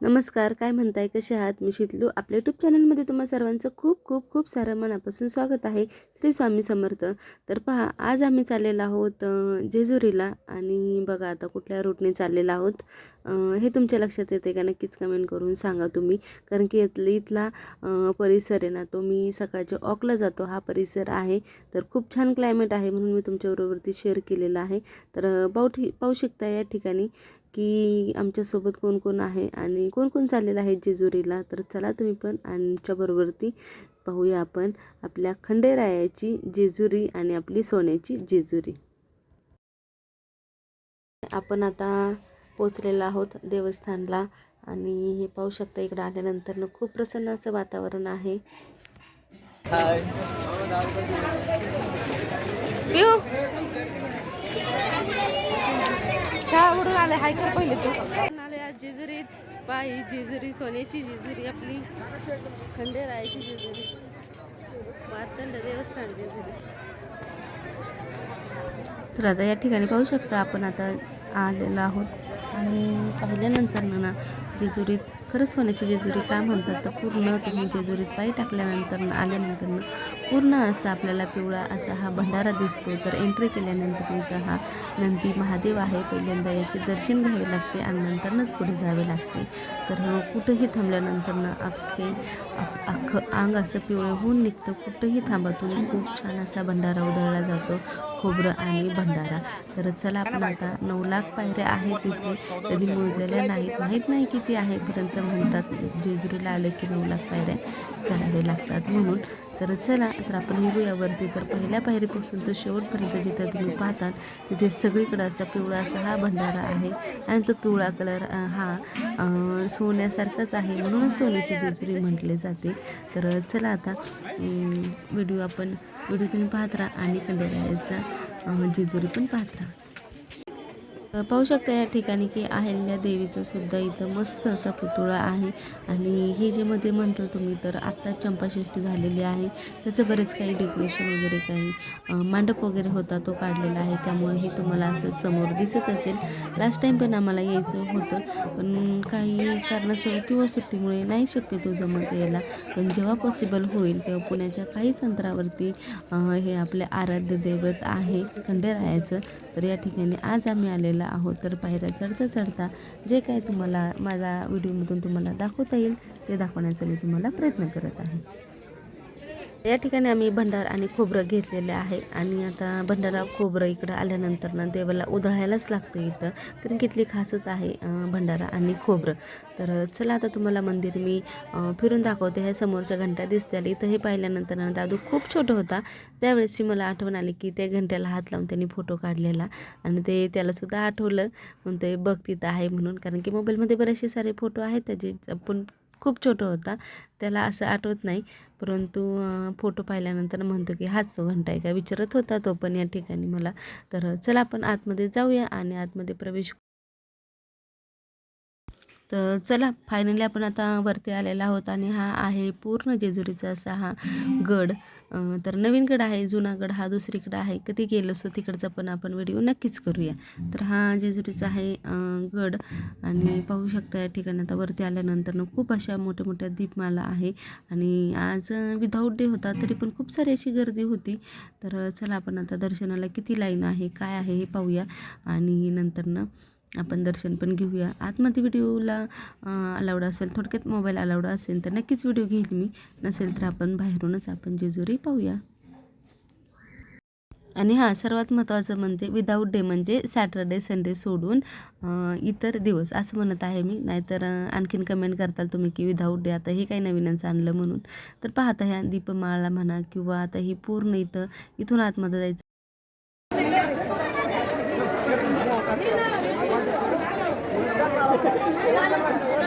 नमस्कार काय म्हणताय? कसे आहात? मी शितलू. आपल्या यूट्यूब चॅनलमध्ये तुम्हा सर्वांचं खूप खूप खूप सारं मनापासून स्वागत आहे. श्री स्वामी समर्थ. तर पहा आज आम्ही चाललेलो आहोत जेजुरीला. आणि बघा आता कुठल्या रूटने चाललेलो आहोत. हे तुमच्या लक्षात येते का? नक्कीच कमेंट करून सांगा तुम्ही. कारण की इथलं इथला परिसर आहे ना तो मी सकाळच्या ऑकला जातो. हा परिसर आहे. तर खूप छान क्लायमेट आहे म्हणून मी तुमच्याबरोबरती शेअर केलेलं आहे. तर अं, पाहू ठी पाहू शकता या ठिकाणी. की आमच्यासोबत कोण कोण आहे आणि कोण कोण चाललेलं आहे जेजुरीला? तर चला तुम्ही पण आमच्याबरोबरती पाहूया आपण आपल्या खंडेरायाची जेजुरी आणि आपली सोन्याची जेजुरी. आपण आता पोचलेलो आहोत देवस्थानला आणि हे पाहू शकता इकडं आल्यानंतर खूप प्रसन्न असं वातावरण आहे. पिऊ उडून आले हाय कर पहिले तू. आले आज जेजुरीत बाई जेजुरी सोन्याची जेजुरी आपली. खंडेरायाची जेजुरी. मार्तंड देवस्थान जेजुरी. तर आता या ठिकाणी पाहू शकता आपण आता आलेलो आहोत. आणि पाहिल्यानंतर ना ना जेजुरीत खरंच सोन्याची जेजुरी का म्हणतात? तर पूर्ण तुम्ही जेजुरीत पायी टाकल्यानंतर आल्यानंतर पूर्ण असा आपल्याला पिवळा असा हा भंडारा दिसतो. तर एंट्री केल्यानंतर इथं हा नंदी महादेव आहे. पहिल्यांदा याचे दर्शन घ्यावे लागते आणि नंतरनंच पुढे जावे लागते. तर हो, कुठंही थांबल्यानंतरनं अख्खे अख्खं अंग असं पिवळं होऊन निघतं. कुठंही थांबातून खूप छान असा भंडारा उधळला जातो. खोबरं आणि भंडारा. तर चला आपण आता नऊ लाख पायऱ्या आहेत तिथे कधी मोजलेल्या नाहीत. माहीत नाही किती आहे परंतु म्हणतात जेजुरीला आलं की नऊ लाख पायऱ्या चढावे लागतात म्हणून. तर चला तर आपण निघूयावरती तर पहिल्या पायरीपासून तर शेवटपर्यंत जिथं तुम्ही पाहतात तिथे सगळीकडं असा पिवळा असा हा भंडारा आहे. आणि तो पिवळा कलर हा सोन्यासारखाच आहे म्हणूनच सोन्याची जेजुरी म्हटले जाते. तर चला आता व्हिडिओ आपण व्हिडिओ तुम्ही पाहत राहा आणि खंडेरायाचा जेजुरी पण पाहत राहा. पाहू शकता या ठिकाणी की अहिल्या देवीचं सुद्धा इथं मस्त असा पुतळा आहे. आणि हे जे मध्ये म्हणतो तुम्ही तर आत्ता चंपाषष्ठी झालेली आहे. त्याचं बरेच काही डेकोरेशन वगैरे काही मांडप वगैरे होता तो काढलेला आहे. त्यामुळे हे तुम्हाला असं समोर दिसत असेल. लास्ट टाईम पण आम्हाला यायचं होतं पण काही कारणास्तव किंवा सुट्टीमुळे नाही शक्यतो जमत यायला. पण जेव्हा पॉसिबल होईल तेव्हा पुण्याच्या काहीच अंतरावरती हे आपले आराध्य दैवत आहे खंडेरायाचं तर या ठिकाणी आज आम्ही आलेलो आहोत. तर पायऱ्या चढता चढता जे काही तुम्हाला माझ्या व्हिडिओमधून तुम्हाला दाखवता येईल ते दाखवण्याचा मी तुम्हाला प्रयत्न करत आहे. या ठिकाणी आम्ही भंडार आणि खोबरं घेतलेलं आहे. आणि आता भंडारा खोबरं इकडं आल्यानंतर ना देवाला उधळायलाच लागतं इथं. कारण कितली खासच आहे भंडारा आणि खोबरं. तर चला आता तुम्हाला मंदिर मी फिरून दाखवते. ह्या समोरच्या घंटा दिसत्या इथं हे पाहिल्यानंतर ना दादू खूप छोटं होता. त्यावेळेसची मला आठवण आली की त्या घंट्याला हात लावून त्यांनी फोटो काढलेला. आणि ते त्यालासुद्धा आठवलं. म्हणते ते बघ तिथं आहे म्हणून. कारण की मोबाईलमध्ये बरेचसे सारे फोटो आहेत त्याचे. पण खूप छोटा होता. त्याला असं आठवत नाही. परंतु फोटो पाहिल्यानंतर म्हणतो की हाच तो घंटा आहे का? विचारत होता तो पण या ठिकाणी मला. तर चला आपण आतमध्ये जाऊया आणि आतमध्ये प्रवेश तर चला फायनली आपण आता वरती आलेला आहोत आणि हा आहे पूर्ण जेजुरीचा असा हा गड. तर नवीन गड आहे जुना गड हा दुसरीकडं आहे. कधी गेलो असतो तिकडचा पण आपण व्हिडिओ नक्कीच करूया. तर हा जेजुरीचा आहे गड. आणि पाहू शकता या ठिकाणी आता वरती आल्यानंतरनं खूप अशा मोठ्या मोठ्या दीपमाला आहे. आणि आज विदाऊट डे होता तरी पण खूप सारी अशी गर्दी होती. तर चला आपण आता दर्शनाला किती लाईन आहे काय आहे हे पाहूया. आणि नंतर ना आपण दर्शन पण घेऊया. आतमध्ये व्हिडिओला अलाउड असेल थोडक्यात मोबाईल अलाउड असेल तर नक्कीच व्हिडिओ घेईल मी. नसेल तर आपण बाहेरूनच आपण जेजुरी पाहूया. आणि हां सर्वात महत्त्वाचं म्हणजे विदाऊट डे म्हणजे सॅटर्डे संडे सोडून इतर दिवस असं म्हणत आहे मी. नाहीतर आणखीन कमेंट करताल तुम्ही की विदाऊट डे आता हे काही नवीनच आणलं म्हणून. तर पाहता ह्या दीपमाळा म्हणा किंवा आता ही पूर्ण इथं इथून आतमध्ये जायचं Thank you.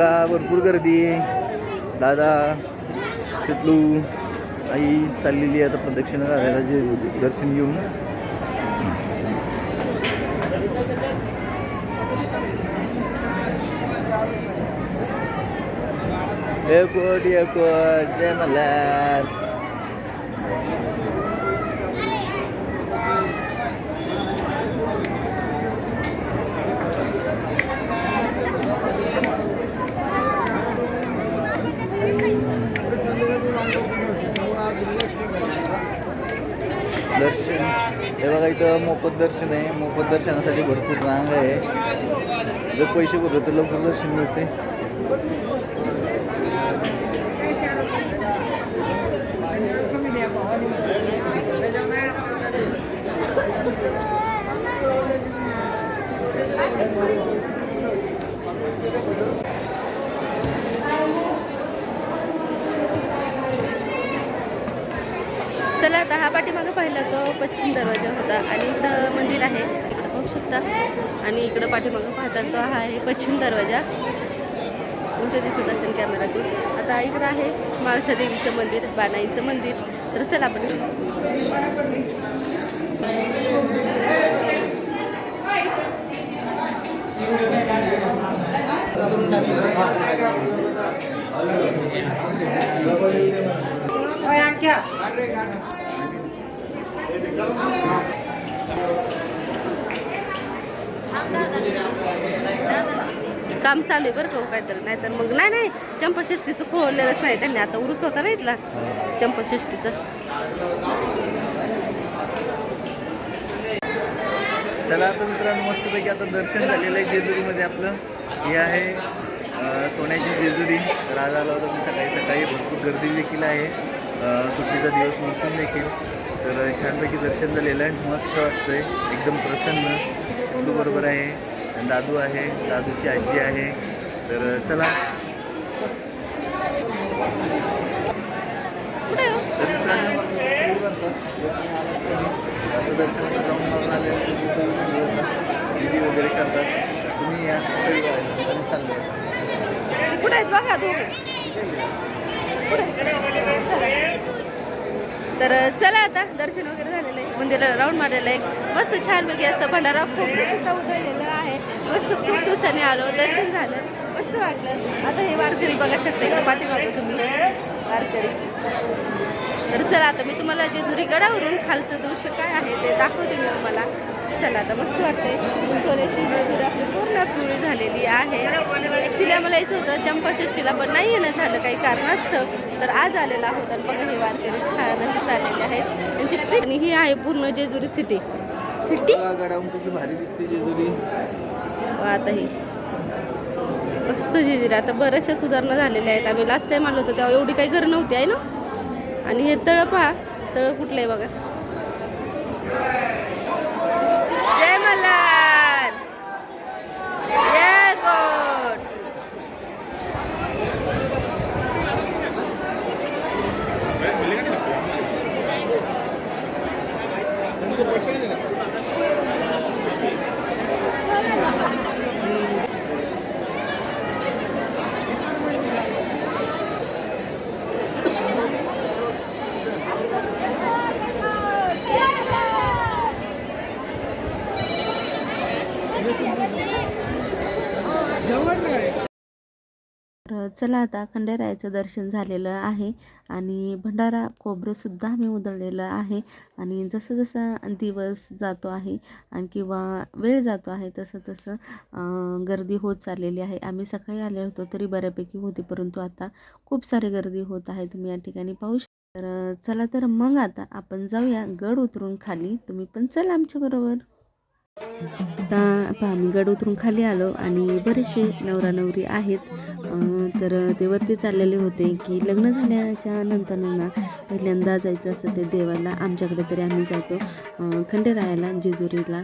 बघा भरपूर गर्दी दादा तिथलू आई चाललेली आहे आता प्रदक्षिणा करायला जे दर्शन घेऊन. एअरपोर्ट एअरपोर्ट जय मल्हार दर्शन हे बघा इथं मोफत दर्शन आहे. मोफत दर्शनासाठी भरपूर रांग आहे. जर पैसे भरले तर लवकर दर्शन मिळते चला आता हा पाठीमागं पाहिला तो पश्चिम दरवाजा होता आणि इथं मंदिर आहे. इकडं पाहू शकता. आणि इकडं पाठीमागं पाहता तो हा आहे पश्चिम दरवाजा. उलट दिसत असेल कॅमेरातून आता इकडं आहे माळसा देवीचं मंदिर बानाईचं मंदिर. तर चला आपण काम चालू आहे बरं का हो नाही नाहीतर मग नाही नाही. चंपाषष्टीचं खोललेलंच नाही. त्यांनी आता उरूस होता ना इथला. चंपाषष्टीचं चला आता मित्रांनो मस्तपैकी आता दर्शन झालेलं आहे जेजुरीमध्ये आपलं. हे आहे सोन्याची जेजुरी. तर आज आला होता मी सकाळी सकाळी भरपूर गर्दी देखील आहे. सुट्टीचा दिवस नसून देखील. तर छानपैकी दर्शन झालेलं आहे. मस्त वाटतंय. एकदम प्रसन्न. चित्तू बरोबर आहे. दादू आहे. दादूची आजी आहे. तर चला. तर मित्रांनो असं दर्शनाला जाऊन मारून आले. विधी वगैरे करतात. तुम्ही या. कुठेही करायचं? पण चाललंय. कुठे आहेत? बघा कुठे? तर चला आता दर्शन वगैरे झालेलं आहे. मंदिराला राऊंड मारलेलं आहे. मस्त छानपैकी असं भंडारा खूप सुद्धा उतरलेलं आहे. मस्त खूप दिवसाने आलो. दर्शन झालं. मस्त वाटलं. आता हे वारकरी बघा शकता इकडे पाठीमागं तुम्ही. वारकरी. तर चला आता मी तुम्हाला जेजुरी गडावरून खालचं दृश्य काय आहे ते दाखवते मी तुम्हाला. चला आता मस्त वाटतंय. सोन्याची जेजुरी आपली पूर्ण पिवळी झालेली आहे. ॲक्च्युली आम्हाला यायचं होतं चंपाषष्टीला पण नाही येणं झालं काही कारणास्तव तर आज आलेला आहोत आणि बघा हे वारकरी छान असे चाललेले आहेत. त्यांची ट्रिप आणि ही आहे पूर्ण जेजुरी सिटी सिटी कशी भारी दिसते जेजुरी. आता ही. मस्त जेजुरी. आता बऱ्याचशा सुधारणा झालेल्या आहेत. आम्ही लास्ट टाइम आलो होतो तेव्हा एवढी काही घरं नव्हती आहे ना? आणि हे तळं पहा. तळं कुठलं आहे बघा जय मल्हार जय गोड तर चला आता खंडेरायाचं दर्शन झालेलं आहे आणि भंडारा खोबरंसुद्धा आम्ही उधळलेलं आहे. आणि जसं जसं दिवस जातो आहे आणि किंवा वेळ जातो आहे तसं तसं गर्दी होत चाललेली आहे. आम्ही सकाळी आले होतो तरी बऱ्यापैकी होती परंतु आता खूप सारी गर्दी होत आहे. तुम्ही या ठिकाणी पाहू शकता तर चला तर मग आता आपण जाऊया गड उतरून खाली. तुम्ही पण चला आमच्याबरोबर आता पहा आम्ही गड उतरून खाली आलो आणि बरेचसे नवरा नवरी आहेत तर ते वरती चाललेले होते की लग्न झाल्याच्यानंतर ना पहिल्यांदा जायचं असतं ते देवाला आमच्याकडे तरी आम्ही जातो खंडेरायाला जेजुरीला.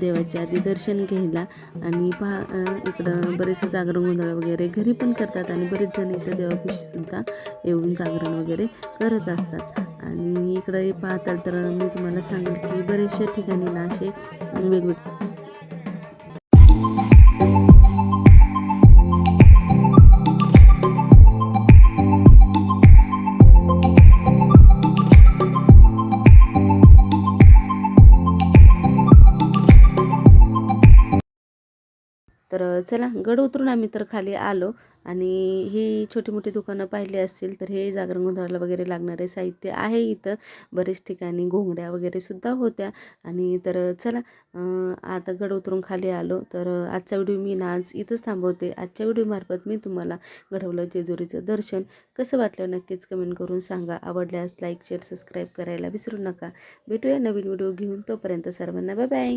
देवाच्या आधी दर्शन घ्यायला. आणि पहा इकडं बरेचसं जागरण गोंधळ वगैरे घरी पण करतात आणि बरेच जण इथं देवापुशीसुद्धा येऊन जागरण वगैरे करत असतात. आणि इकडे पाहताल तर मी तुम्हाला सांगेल की बरेचशा ठिकाणी ना असे वेगवेगळे तर चला गड उतरून आम्ही तर खाली आलो. आणि ही छोटी मोठी दुकानं पाहिली असतील तर हे जागरण गोंधळाला वगैरे लागणारे साहित्य आहे इथं. बरेच ठिकाणी घोंगड्या वगैरे सुद्धा होत्या. आणि तर चला आता गड उतरून खाली आलो. तर आजचा व्हिडिओ मी ना आज इथंच थांबवते. आजच्या व्हिडिओमार्फत मी तुम्हाला घडवलं जेजुरीचं दर्शन. कसं वाटलं नक्कीच कमेंट करून सांगा. आवडल्यास लाईक शेअर सबस्क्राईब करायला विसरू नका. भेटूया नवीन व्हिडिओ घेऊन. तोपर्यंत सर्वांना बाय बाय